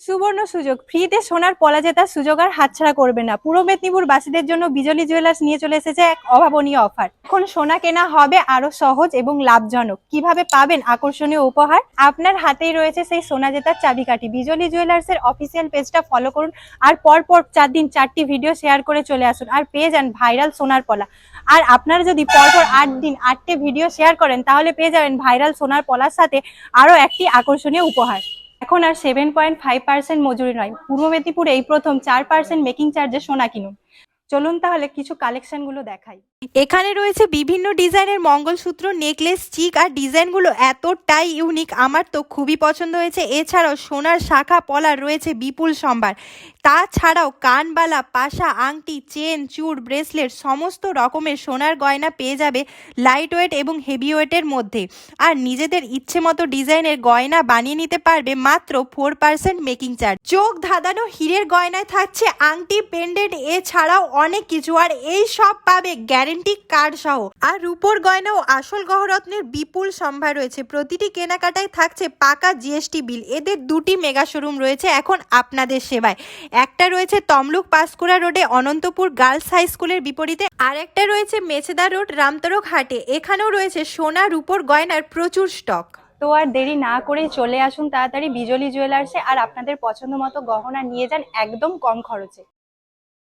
সুবর্ণ সুযোগ। ফ্রিতে সোনার পলা জেতার সুযোগ আর হাতছাড়া করবে না। পূর্ব মেদিনীপুর বাসীদের জন্য বিজলি জুয়েলার্স নিয়ে চলে এসেছে এক অভাবনীয় অফার। এখন সোনা কেনা হবে আরও সহজ এবং লাভজনক। কীভাবে পাবেন আকর্ষণীয় উপহার? আপনার হাতেই রয়েছে সেই সোনা জেতার চাবিকাঠি। বিজলি জুয়েলার্স এর অফিসিয়াল পেজটা ফলো করুন আর পর পর চার দিন চারটি ভিডিও শেয়ার করে চলে আসুন আর পেয়ে যান ভাইরাল সোনার পলা। আর আপনারা যদি পরপর আট দিন আটটি ভিডিও শেয়ার করেন, তাহলে পেয়ে যাবেন ভাইরাল সোনার পলার সাথে আরও একটি আকর্ষণীয় উপহার। এখন আর সেভেন পয়েন্ট ফাইভ পার্সেন্ট মজুরি নয়। পূর্ব মেদিনীপুরে এই প্রথম চার পার্সেন্ট মেকিং চার্জে সোনা কিনুন। চলুন তাহলে কিছু কালেকশনগুলো দেখাই। এখানে রয়েছে বিভিন্ন ডিজাইনের মঙ্গলসূত্র নেকলেস চিক আর ডিজাইনগুলো এতটাই ইউনিক আমার তো খুবই পছন্দ হয়েছে। এছাড়াও সোনার শাখা পলার রয়েছে বিপুল সম্ভার। তাছাড়াও কানবালা, পাশা, আংটি, চেন চূড় ব্রেসলেট সমস্ত রকমের সোনার গয়না পেয়ে যাবে লাইট ওয়েট এবং হেভি ওয়েটের মধ্যে। আর নিজেদের ইচ্ছে মতো ডিজাইনের গয়না বানিয়ে নিতে পারবে মাত্র ফোর পার্সেন্ট মেকিং চার্জ চোখ ধাঁধানো হীরের গয়নায় থাকছে আংটি পেন্ডেন্ট এছাড়াও অনেক কিছু। আর এই সব পাবে গ্যারেন্টি কার্ড সহ। আর রূপোর গয়না ও আসল গহরত্নের বিপুল সম্ভার রয়েছে। প্রতিটি কেনাকাটায় থাকছে পাকা জিএসটি বিল এদের দুটি মেগা শোরুম রয়েছে এখন আপনাদের সেবায়। একটা রয়েছে তমলুক পাঁশকুড়া রোডে অনন্তপুর গার্লস হাই স্কুলের বিপরীতে, আর একটা রয়েছে মেছেদা রোড রামতরক হাটে। এখানেও রয়েছে সোনা, রূপর গয়নার প্রচুর স্টক তো আর দেরি না করে চলে আসুন তাড়াতাড়ি বিজলি জুয়েলার্সে, আর আপনাদের পছন্দ মতো গহনা নিয়ে যান একদম কম খরচে।